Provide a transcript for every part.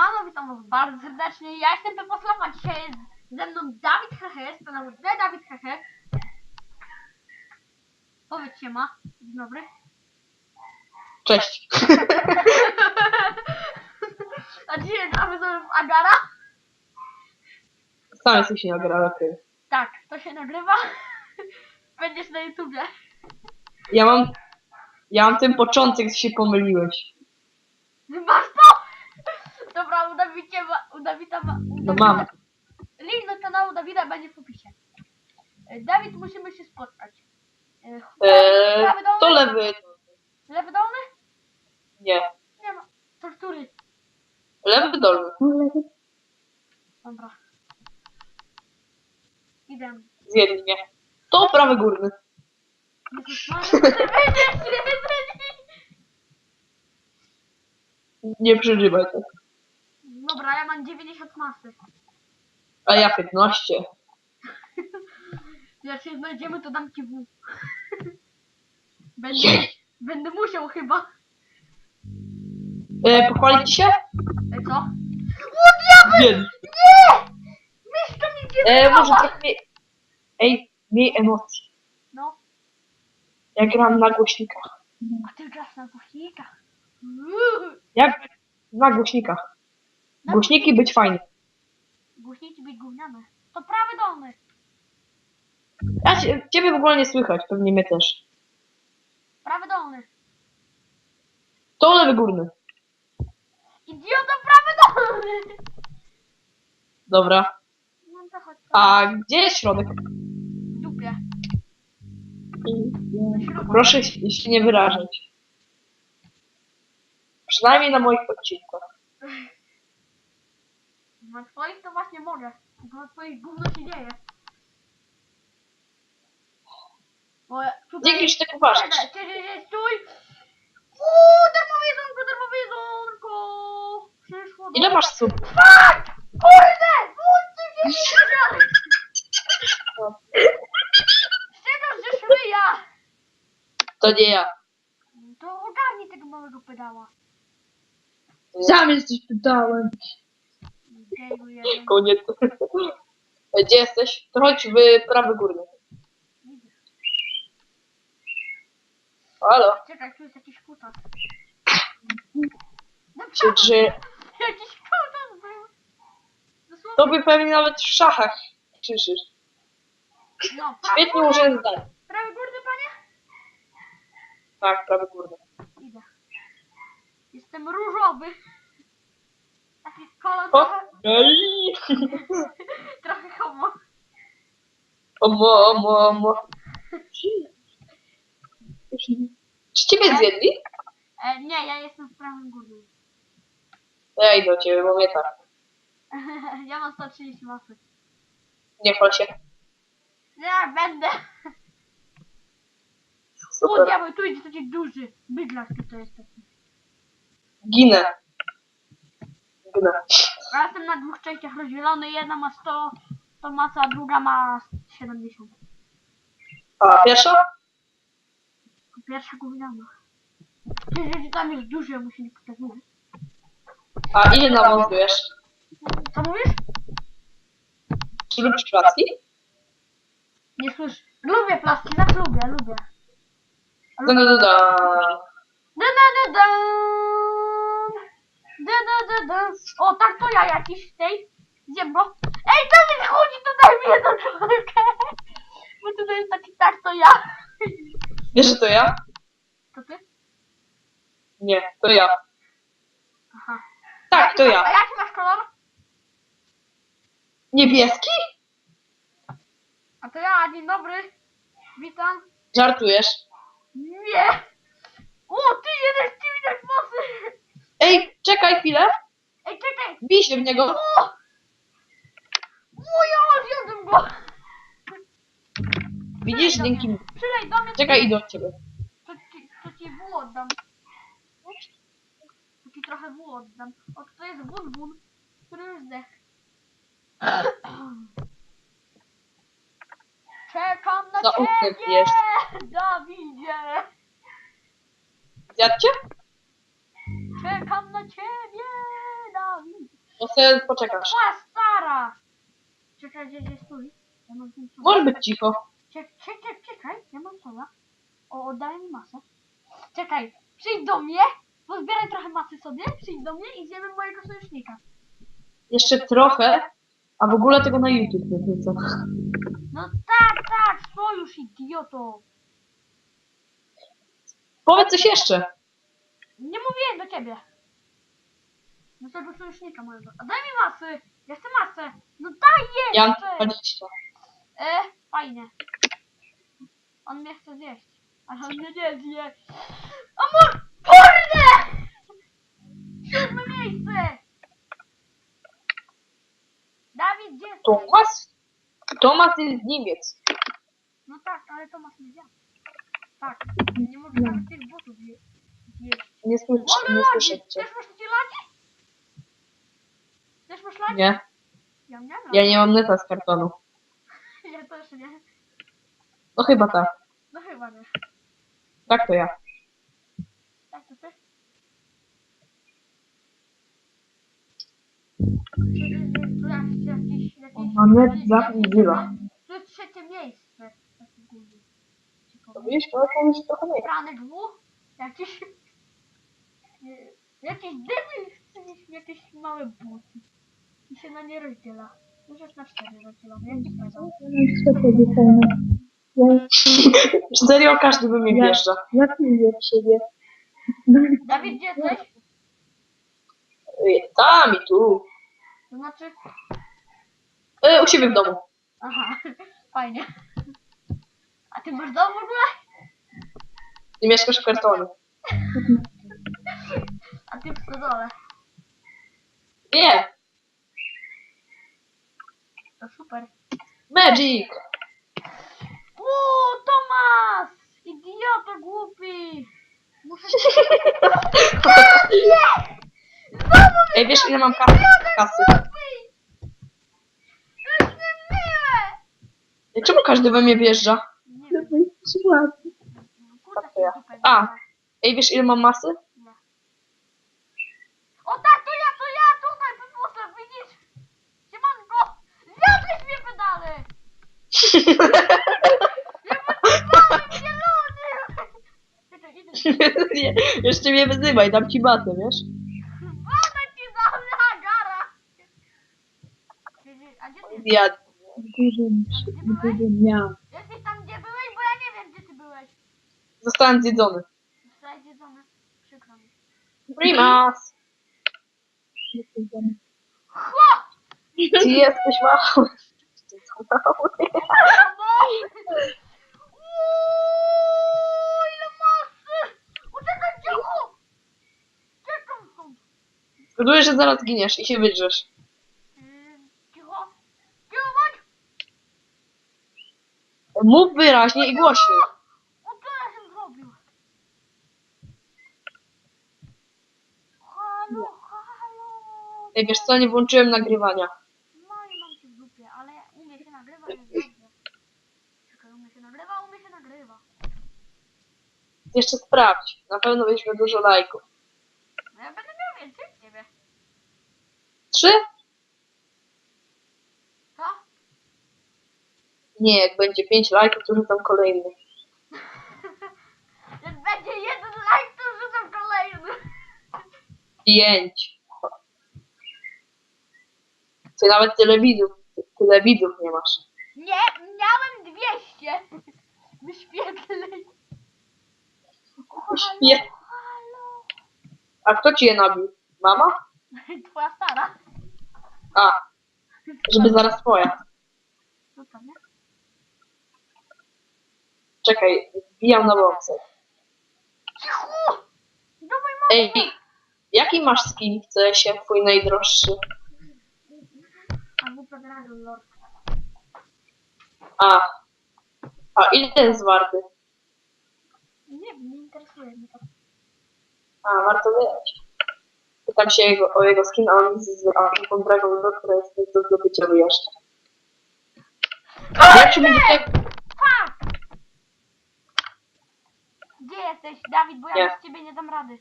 Siemano, witam was bardzo serdecznie. Ja jestem Pepo Flama. Dzisiaj jest ze mną Dawid Hehe, z kanału The Dawid Hehe. Powiedz siema. Dzień dobry. Cześć. A dzisiaj gramy sobie w Agara. Sam jesteś nie nagrała ty. Tak, to się nagrywa. Będziesz na YouTubie. Ja mam... Ja mam ten początek, że się pomyliłeś. Masz to! Dobra, u Dawida, ma- u Dawida, u No Dawida. mam. Link do kanału Dawida będzie w opisie. E, Dawid, musimy się spotkać. E, Eee, prawy dolny? to lewy. Lewy dolny? Nie. Nie ma. Tortury. Lewy dolny. Dobra. Idę. Zjedli mnie. To prawy górny. Jezus Maria, ty będziesz Nie przeżywaj tak. Dobra, ja mam 90 masy. A ja 15. Jak się znajdziemy, to dam ci W. Będę, będę musiał chyba. E, pochwalić się? E, co? O diabeł! Zjedli. Nie! Myszka mi E, może trochę mniej... Ej, mniej emocji. No, Ja gram na głośnikach. a ty grasz na głośnikach. Uuu. Jak na głośnikach. Głośniki być fajne. Głośniki być gówniane. To prawy dolny. Ja ciebie w ogóle nie słychać, pewnie mnie też. Prawy dolny. To lewy górny. Idiota, prawy dolny! Dobra. No to chodź. A gdzie jest środek? W dupie. Środku. Proszę się się nie wyrażać. Przynajmniej na moich odcinkach. Na twoich to właśnie mogę. Tylko twoich gówno się dzieje. Bo tutaj... Dzięki, że tak uważasz. Stój! Uuu, darmowe jedzonko, darmowe jedzonko! Przyszło. Ile masz sub? Fuck! Kurde! Ty się nie Z czego żeś ryja? To nie ja. To ogarnij tego małego pedała. Sam jesteś pytałem. Koniec. Gdzie jesteś? To chodź w prawy górny. Halo? Czekaj, tu jest jakiś kutas. Czy, czy Jakiś kutas był. Dosłownie. tobie pewnie nawet w szachach krzyczysz. No, Świetnie użyłem zdań. Prawy górny, panie? Tak, prawy górny. Idę. Jestem różowy. Taki kolor O! trochę, Ej! trochę homo. Omo, omo, omo. Czy ciebie zjedli? E, nie, ja jestem w prawym górnym. To ja idę do ciebie, bo mnie tak. ja mam 130 masy. Nie chwal się. Nie, będę. O, Super. diabeł, tu idzie taki duży. Bydlak to jest taki. Ginę. Ginę. Ja jestem na dwóch częściach rozdzielony. Jedna ma 100, 100 masa, a druga ma 70. A pierwsza? Pierwsza gówniana. Jeżeli tam jest duży, ja mu się nie pokazuje. A ile nawiązujesz? Co mówisz? Czy lubisz placki? Nie słyszę. Lubię plastiki, tak lubię, lubię. Da, da, da, da. Da, da, da, da. Da. O, tak to ja jakiś tej. Zjem go. Ej, to mi chodzi, to daj mi jedną czwórkę. Bo tutaj jest taki tak to ja. Wiesz, że to ja? To ty? Nie, to ja. Aha. Tak, to A ja. jaki masz kolor? Niebieski? A to ja, dzień dobry. Witam. Żartujesz. Nie. O, ty jeden ci widać mocy. Czekaj chwilę. Ej, czekaj. Bij się w niego. O! O, ja zjadłem go. Widzisz, dzięki mi. Przylej do mnie. Czekaj, idę od ciebie. To ci, to ci wół oddam. To ci trochę wół oddam. O, to jest wun wun, który zdech. Czekam na oknem ciebie. Dawidzie. Zjadł cię? Czekam na ciebie, Dawid. Sobie poczekasz. Stara! Czekaj, gdzie gdzie stój? Ja mam ten. Możesz być cicho. Czekaj, czekaj, czekaj, ja mam soda. O, oddaję mi masę. Czekaj, przyjdź do mnie, pozbieraj trochę masy sobie, przyjdź do mnie i zjemy mojego sojusznika. Jeszcze trochę, a w ogóle tego na YouTube nie wrzucę. No tak, tak, sojusz, idioto. Powiedz coś jeszcze. Nie mówiłem do ciebie. Do tego sojusznika mojego. A daj mi masy! Ja chcę masę! No daj Ja mam jeszcze! 20. E, fajnie. On mnie chce zjeść. Ale on mnie nie zje. Amor! Kurde! Siódme miejsce! Dawid, gdzie jesteś? Tomas? Tomas jest z Niemiec. No tak, ale Tomasz nie działa. Tak, nie może nawet tych butów je- zjeść. Nie słyszę, Ale nie lagi! słyszę masz lagi? Nie, Ja nie mam. ja nie mam neta z kartonu. Ja też nie. No chyba tak. No chyba nie. Tak to ja. Tak to ty? Tu jest jakiś, jakiś, jakiś- Godzilla. Tu jest trzecie miejsce. Taki To widzisz, to jest trochę mniej. Franek W. Jakiś... Jakiś debil chce mieć jakieś małe buty. Się na nie rozdziela. Już jest na cztery rozdzielone. Jaki pedał? Serio, każdy by mnie wjeżdża. Jak mówię w siebie? Dawid, gdzie jesteś? Tam i tu. To znaczy... E, u siebie w domu. Aha, fajnie. A ty masz dom w ogóle? Ty mieszkasz w kartonie. A ty w stodole. Nie, super. Magic. Uuu, Tomas! Idioto głupi! Muszę się... Ej, wiesz ile mam kasy? kasy. Głupi! To jest niemiłe! Ej, czemu każdy we mnie wjeżdża? Nie wiem, Tak to ja. dupę A. Ej, wiesz ile mam masy? Nie. O tak, to ja, to ja, tutaj, wypuszczę, widzisz? Siemanko! Zjadłeś mnie pedale! Ja wypływałem zielony! Czekaj, idę. Nie, jeszcze mnie wyzywaj, dam ci batę, wiesz? Woda ci dam, gara! Gdzie- gdzie- A gdzie ty jesteś? Ja Dużym, dużym miał. Jesteś tam, gdzie byłeś? Bo ja nie wiem, gdzie ty byłeś. zostałem zjedzony. Zostałeś jedzony. Przykro mi. Primas! Chło! Ty jesteś mały. Stąd. Zgaduję, że zaraz giniesz i się wydrzesz. Cicho. Cicho, bądź! Mów wyraźnie i głośniej. O, co ja się zrobił? Halo, halo. Ej, wiesz co, nie włączyłem nagrywania. No i mam cię w dupie, ale umie się nagrywa, jest dobrze. Czekaj, umie się nagrywa, umie się nagrywa. Jeszcze sprawdź. Na pewno weźmie dużo lajków. No ja będę miał więcej od ciebie. Trzy? Co? Nie, jak będzie pięć lajków, to rzucam kolejny. Jak będzie jeden like, to rzucam kolejny. Pięć. Ty nawet tyle widzów, tyle widzów nie masz. Nie, miałem 200 wyświetleń. Nie. halo. A kto ci je nabił? Mama? Twoja stara. A, żeby zaraz twoja. Co to, nie? Czekaj, wbijam na boksę. Cicho! Dawaj Ej, jaki masz skin w CS-ie, twój najdroższy? Dragon Lord. A, a ile jest warty? Nie wiem, nie interesuje mnie to. A, warto wiedzieć. Pytam się jego, o jego skin, a on z a on Dragon Lord, która jest do zdobycia jeszcze. Jak się będzie. Fuck! Gdzie jesteś, Dawid, bo ja Nie. bez ciebie nie dam rady.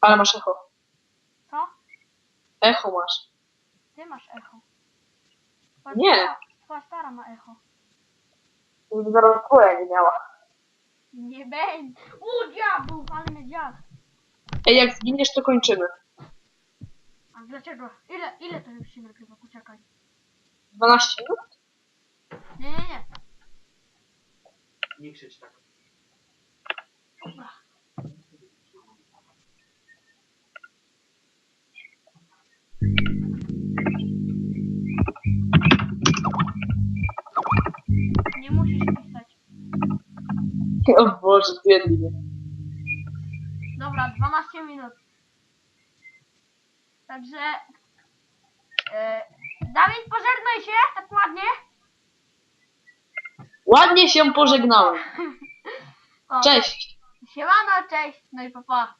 Ale masz echo. Co? Echo masz. Ty masz echo. Twoja Nie. Stara, twoja stara ma echo. Zaraz twoja nie miała. Nie będzie. U, diabł, ale mnie dziad. Ej, jak zginiesz, to kończymy. A dlaczego? Ile, ile to już się nagrywa? Poczekaj. 12 minut? Nie, nie, nie. Nie krzycz tak. Dobra. Nie musisz pisać. O Boże, zjedli mnie. Dobra, 12 minut. Także... E, Dawid, pożegnaj się, tak ładnie. Ładnie się pożegnałem. O, Cześć. Siemano, cześć, no i papa.